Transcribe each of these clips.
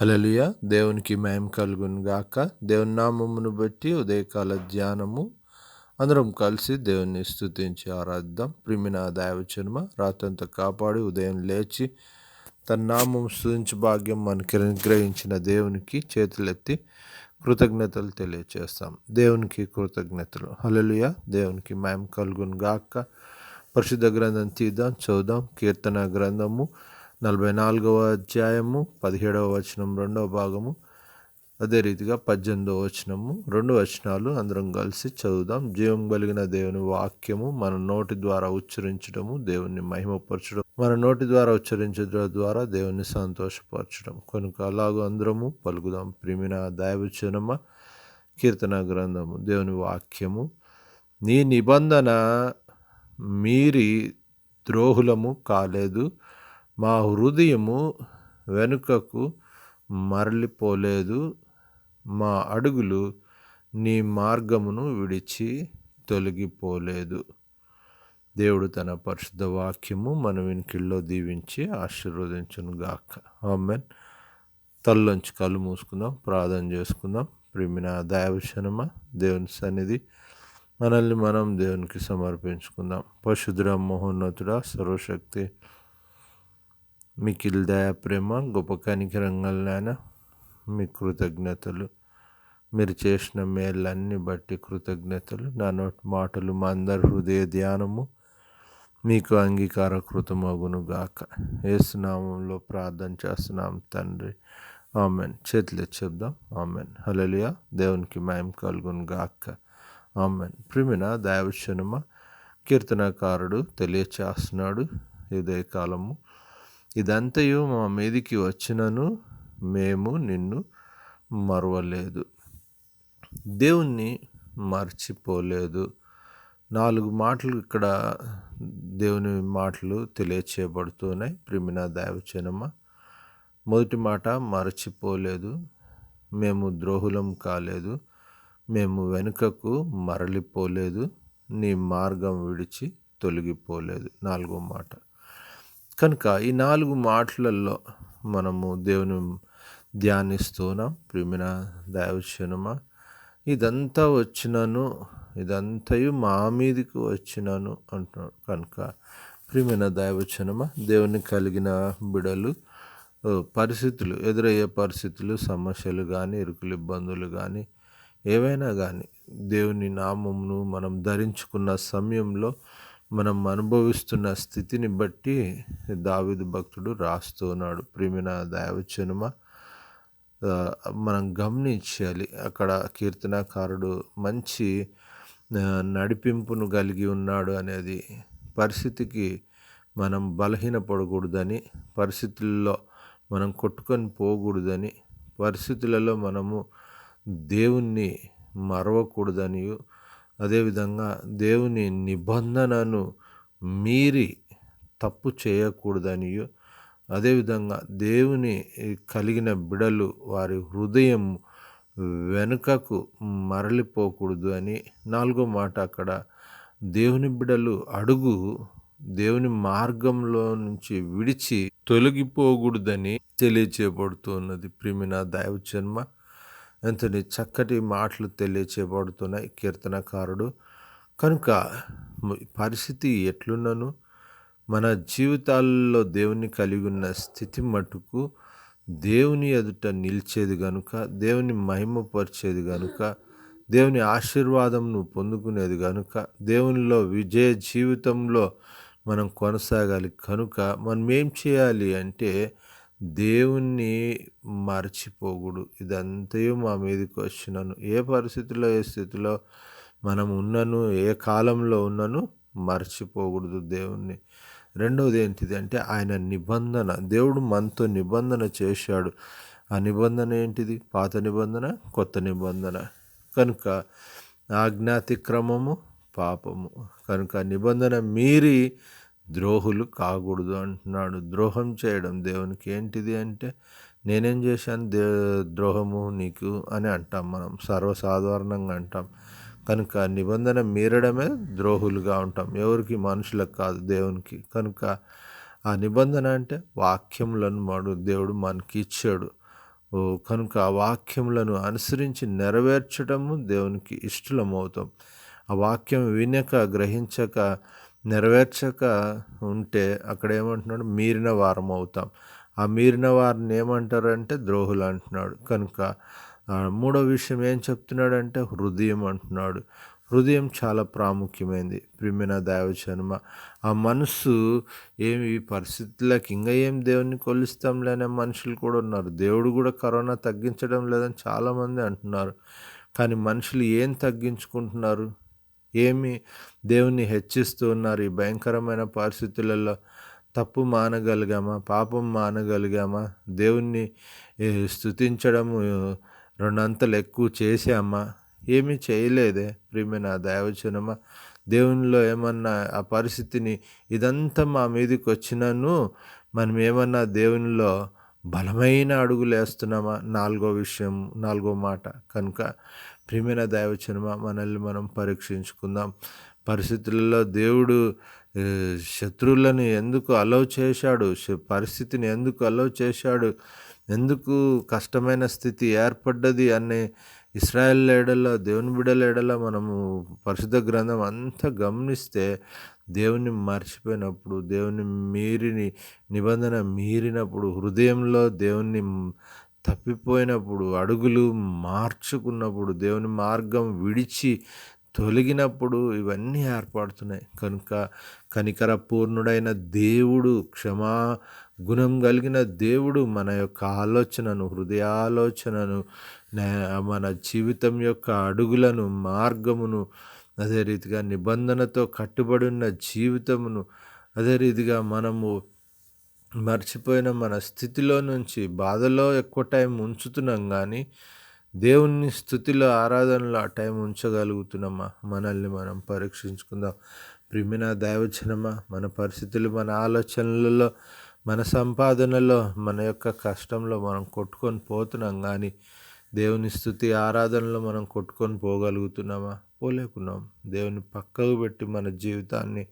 హలలుయ దేవునికి మయం కలుగును గాక దేవుని నామమును బట్టి ఉదయకాల ధ్యానము. అందరం కలిసి దేవుని స్థుతించి ఆరాధిద్దాం. ప్రిమిన దైవచనమ రాత్రంతా కాపాడి ఉదయం లేచి తన నామం స్థుతించి భాగ్యం మనకి అనుగ్రహించిన దేవునికి చేతులెత్తి కృతజ్ఞతలు తెలియచేస్తాం. దేవునికి కృతజ్ఞతలు. హలలుయ దేవునికి మయం కలుగును గాక పరిశుద్ధ గ్రంథం తీద్దాం చూద్దాం కీర్తన గ్రంథము నలభై నాలుగవ అధ్యాయము పదిహేడవ వచనం రెండవ భాగము. అదే రీతిగా పద్దెనిమిదవ వచనము రెండు వచనాలు అందరం కలిసి చదువుదాం. జీవం కలిగిన దేవుని వాక్యము మన నోటి ద్వారా ఉచ్చరించడము దేవుని మహిమపరచడం మన నోటి ద్వారా ఉచ్చరించడం ద్వారా దేవుని సంతోషపరచడం. కనుక అలాగూ అందరము పలుకుదాం. ప్రిమిన దైవచనమ కీర్తన గ్రంథము దేవుని వాక్యము. నీ నిబంధన మీరి ద్రోహులము కాలేదు. మా హృదయము వెనుకకు మరలిపోలేదు. మా అడుగులు నీ మార్గమును విడిచి తొలగిపోలేదు. దేవుడు తన పరిశుద్ధ వాక్యము మన వినికిల్లో దీవించి ఆశీర్వదించును గాక. ఆమెన్. తల్లోంచి కళ్ళు మూసుకుందాం ప్రార్థన చేసుకుందాం. ప్రేమిన దైవశనమ దేవుని సన్నిధి మనల్ని మనం దేవునికి సమర్పించుకుందాం. పశుద్ర మహోన్నతుడ సర్వశక్తి మికిల్ దయా ప్రేమ గొప్ప కనికరంగలైనా మీ కృతజ్ఞతలు. మీరు చేసిన మేళ్ళన్ని బట్టి కృతజ్ఞతలు. నా నోటి మాటలు మా అందరి హృదయ ధ్యానము మీకు అంగీకార కృతమగును గాక. ఏసునామంలో ప్రార్థన చేస్తున్నాం తండ్రి. ఆమెన్. చేతులు చెప్దాం ఆమెన్. హలలియా దేవునికి మాయం కలుగును గాక. ఆమెన్. ప్రిమిన దైవశనమ కీర్తనకారుడు తెలియచేస్తున్నాడు. ఇదే కాలము ఇదంతయు మా మీదికి వచ్చినను మేము నిన్ను మరవలేదు. దేవుణ్ణి మర్చిపోలేదు. నాలుగు మాటలు ఇక్కడ దేవుని మాటలు తెలియచేయబడుతున్నాయి. ప్రిమిన దైవచనమ్మ మొదటి మాట మరచిపోలేదు. మేము ద్రోహులం కాలేదు. మేము వెనుకకు మరలిపోలేదు. నీ మార్గం విడిచి తొలగిపోలేదు. నాలుగో మాట. కనుక ఈ నాలుగు మాటలలో మనము దేవుని ధ్యానిస్తున్నాం ప్రిమిన దైవచనమ ఇదంతా వచ్చినాను ఇదంతయు మా మీదకి వచ్చినాను అంటున్నాడు. కనుక ప్రిమిన దైవచనమ దేవుని కలిగిన బిడలు పరిస్థితులు ఎదురయ్యే పరిస్థితులు సమస్యలు కానీ ఇరుకులు ఇబ్బందులు కానీ ఏవైనా కానీ దేవుని నామమును మనం ధరించుకున్న సమయంలో మనం అనుభవిస్తున్న స్థితిని బట్టి దావిదు భక్తుడు రాస్తున్నాడు ప్రేమిన దైవచనుమ మనం గమనించాలి. అక్కడ కీర్తనకారుడు మంచి నడిపింపును కలిగి ఉన్నాడు అనేది పరిస్థితికి మనం బలహీనపడకూడదని పరిస్థితుల్లో మనం కొట్టుకొని పోకూడదని పరిస్థితులలో మనము దేవుణ్ణి మరవకూడదని అదేవిధంగా దేవుని నిబంధనను మీరి తప్పు చేయకూడదని అదేవిధంగా దేవుని కలిగిన బిడలు వారి హృదయం వెనుకకు మరలిపోకూడదు అని నాలుగో మాట అక్కడ. దేవుని బిడలు అడుగు దేవుని మార్గంలో నుంచి విడిచి తొలగిపోకూడదని తెలియచేయబడుతున్నది. ప్రిమిన దైవజన్మ ఎంతని చక్కటి మాటలు తెలియచేయబడుతున్నాయి. కీర్తనకారుడు. కనుక పరిస్థితి ఎట్లున్నను? మన జీవితాల్లో దేవుని కలిగి ఉన్న స్థితి మటుకు దేవుని ఎదుట నిలిచేది గనుక దేవుని మహిమపరిచేది గనుక దేవుని ఆశీర్వాదంను పొందుకునేది కనుక దేవునిలో విజయ జీవితంలో మనం కొనసాగాలి. కనుక మనం ఏం చేయాలి అంటే దేవుణ్ణి మర్చిపోకూడదు. ఇదంతయు మా మీదకి వచ్చినను. ఏ పరిస్థితిలో ఏ స్థితిలో మనం ఉన్నను ఏ కాలంలో ఉన్నను మర్చిపోకూడదు దేవుణ్ణి. రెండవది ఏంటిది అంటే ఆయన నిబంధన. దేవుడు మనతో నిబంధన చేశాడు. ఆ నిబంధన ఏంటిది? పాత నిబంధన కొత్త నిబంధన. కనుక ఆజ్ఞాతిక్రమము పాపము. కనుక నిబంధన మీరి ద్రోహులు కాకూడదు అంటున్నాడు. ద్రోహం చేయడం దేవునికి ఏంటిది అంటే నేనేం చేశాను? దే ద్రోహము నీకు అని అంటాం మనం. సర్వసాధారణంగా అంటాం. కనుక నిబంధన మీరడమే ద్రోహులుగా ఉంటాం. ఎవరికి? మనుషులకు కాదు దేవునికి. కనుక ఆ నిబంధన అంటే వాక్యములను మాడు దేవుడు మనకి ఇచ్చాడు. ఓ కనుక ఆ వాక్యములను అనుసరించి నెరవేర్చడము దేవునికి ఇష్టలమవుతాం. ఆ వాక్యం వినక గ్రహించక నెరవేర్చక ఉంటే అక్కడ ఏమంటున్నాడు మీరిన వారం అవుతాం. ఆ మీరిన వారిని ఏమంటారంటే ద్రోహులు అంటున్నాడు. కనుక మూడో విషయం ఏం చెప్తున్నాడంటే హృదయం అంటున్నాడు. హృదయం చాలా ప్రాముఖ్యమైనది ప్రిమిన దైవచనమ ఆ మనసు ఏమి ఈ పరిస్థితులకు ఇంకా ఏం దేవుని కొలుస్తాంలేనే మనుషులు కూడా ఉన్నారు. దేవుడు కూడా కరోనా తగ్గించడం లేదని చాలామంది అంటున్నారు. కానీ మనుషులు ఏం తగ్గించుకుంటున్నారు? ఏమి దేవుణ్ణి హెచ్చిస్తూ ఉన్నారు? ఈ భయంకరమైన పరిస్థితులలో తప్పు మానగలిగామా? పాపం మానగలిగామా? దేవుణ్ణి స్థుతించడము రెండంతలు ఎక్కువ చేసామా ఏమీ చేయలేదే ప్రియమైన దైవచనమా దేవునిలో ఏమన్నా ఆ పరిస్థితిని ఇదంతా మా మీదకి వచ్చినాను మనం ఏమన్నా దేవునిలో బలమైన అడుగులేస్తున్నామా నాలుగో విషయం నాలుగో మాట. కనుక ప్రియమైన దైవచనమా మనల్ని మనం పరీక్షించుకుందాం. పరిస్థితులలో దేవుడు శత్రువులను ఎందుకు అలవ్ చేశాడు? పరిస్థితిని ఎందుకు అలవ్ చేశాడు? ఎందుకు కష్టమైన స్థితి ఏర్పడ్డది అనే ఇస్రాయల్ ఎడల దేవుని బిడల ఎడల మనము పరిశుద్ధ గ్రంథం అంతా గమనిస్తే దేవుని మర్చిపోయినప్పుడు దేవుని మీరిని నిబంధన మీరినప్పుడు హృదయంలో దేవుని తప్పిపోయినప్పుడు అడుగులు మార్చుకున్నప్పుడు దేవుని మార్గం విడిచి తొలగినప్పుడు ఇవన్నీ ఏర్పడుతున్నాయి. కనుక కనికర పూర్ణుడైన దేవుడు క్షమా గుణం కలిగిన దేవుడు మన యొక్క ఆలోచనను హృదయాలోచనను మన జీవితం యొక్క అడుగులను మార్గమును అదే రీతిగా నిబంధనతో కట్టుబడి ఉన్న జీవితమును అదే రీతిగా మనము మర్చిపోయిన మన స్థితిలో నుంచి బాధలో ఎక్కువ టైం ఉంచుతున్నాం కానీ దేవుని స్థుతిలో ఆరాధనలో ఆ టైం ఉంచగలుగుతున్నామా? మనల్ని మనం పరీక్షించుకుందాం. ప్రిమిన దైవచనమా మన పరిస్థితులు మన ఆలోచనలలో మన సంపాదనలో మన యొక్క కష్టంలో మనం కొట్టుకొని పోతున్నాం కానీ దేవుని స్థుతి ఆరాధనలో మనం కొట్టుకొని పోగలుగుతున్నామా? పోలేకున్నాం. దేవుని పక్కకు పెట్టి మన జీవితాన్ని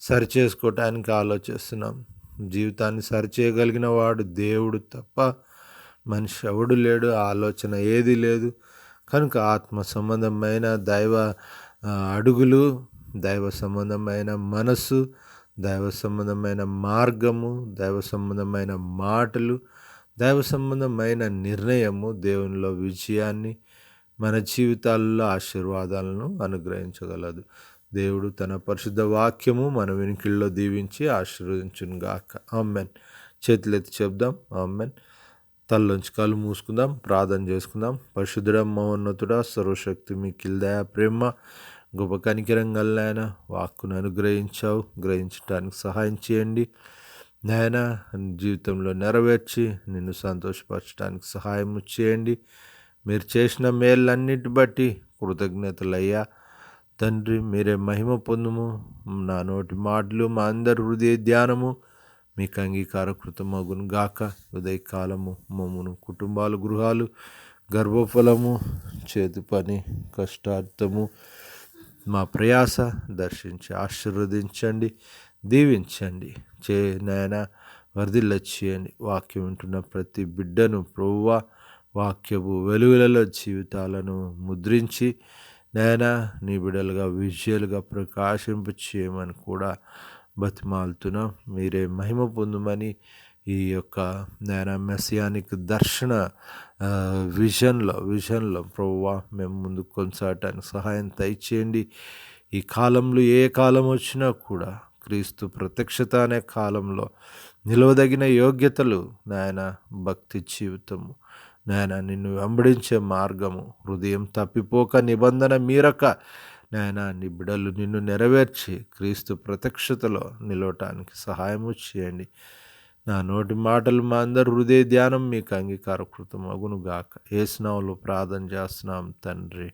సరిచేసుకోవటానికి ఆలోచిస్తున్నాం. జీవితాన్ని సరిచేయగలిగిన వాడు దేవుడు తప్ప మనిషి ఎవడు లేడు ఆలోచన ఏది లేదు. కనుక ఆత్మ సంబంధమైన దైవ అడుగులు దైవ సంబంధమైన మనసు దైవ సంబంధమైన మార్గము దైవ సంబంధమైన మాటలు దైవ సంబంధమైన నిర్ణయము దేవునిలో విజయాన్ని మన జీవితాల్లో ఆశీర్వాదాలను అనుగ్రహించగలదు. దేవుడు తన పరిశుద్ధ వాక్యము మన వెనుకల్లో దీవించి ఆశీర్వదించును గాక ఆమెన్. చేతులెత్తి చెప్దాం. ఆమెన్. తల్లోంచి కళ్ళు మూసుకుందాం. ప్రార్థన చేసుకుందాం. పరిశుద్ధుడ మహోన్నతుడ సర్వశక్తి మీ కిల్దయ ప్రేమ గొప్ప కనికరం గల్లాయన వాక్కును అనుగ్రహించావు. గ్రహించడానికి సహాయం చేయండి. నాయన జీవితంలో నెరవేర్చి నిన్ను సంతోషపరచడానికి సహాయం చేయండి. మీరు చేసిన మేళ్ళన్నిటి బట్టి కృతజ్ఞతలయ్యా. తండ్రి మీరే మహిమ పొందుము. నా నోటి మాటలు మా అందరి హృదయ ధ్యానము. మీకు అంగీకారకృతమగును గాక. ఉదయకాలము మమ్మను కుటుంబాలు గృహాలు గర్భఫలము చేతి పని కష్టార్థము. మా ప్రయాస దర్శించి ఆశీర్వదించండి. దీవించండి. చే నాయన వర్ధిల్లచేయండి. వాక్యం వింటున్న ప్రతి బిడ్డను ప్రవ్వ వాక్యపు వెలుగులలో జీవితాలను ముద్రించి నాయన నీ బిడ్డలుగా విజయాలుగా ప్రకాశింప చేయమని కూడా బతిమాలుతున్నాం మీరే మహిమ పొందమని ఈ యొక్క నేను మెసియానిక్ దర్శన విజన్లో విజన్లో ప్రవ్వా మేము ముందుకు కొనసాగటానికి సహాయం దయచేయండి. ఈ కాలంలో ఏ కాలం వచ్చినా కూడా క్రీస్తు ప్రత్యక్షత అనే కాలంలో నిలవదగిన యోగ్యతలు నాయన భక్తి జీవితము. నాయన నిన్ను వెంబడించే మార్గము హృదయం తప్పిపోక నిబంధన మీరక నాయన నీ బిడలు నిన్ను నెరవేర్చి క్రీస్తు ప్రత్యక్షతలో నిలవటానికి సహాయము చేయండి. నా నోటి మాటలు మా అందరు హృదయ ధ్యానం మీకు అంగీకారకృతం అగునుగాక గాక స్నావులు ప్రార్థన చేస్తున్నాం తండ్రి.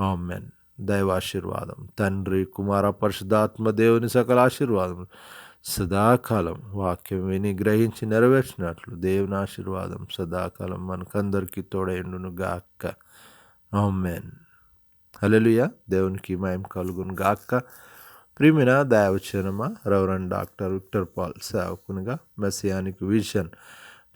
ఆమెన్. దైవాశీర్వాదం తండ్రి కుమార పరిశుధాత్మ దేవుని సకల ఆశీర్వాదం సదాకాలం వాక్యం విని గ్రహించి నెరవేర్చినట్లు దేవుని ఆశీర్వాదం సదాకాలం మనకందరికీ తోడైండును గాక్క ఆమెన్. అలెలుయ దేవునికి మయం కలుగును గాక్క ప్రిమిన దయవచనమ రవరన్ డాక్టర్ విక్టర్ పాల్ సేవకునిగా మెసియానిక్ విజన్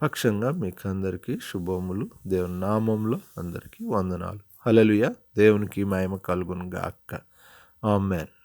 పక్షంగా మీకు అందరికీ శుభములు. దేవుని నామంలో అందరికీ వందనాలు. హలలుయ దేవునికి మహిమ కలుగును అక్క ఆమెన్.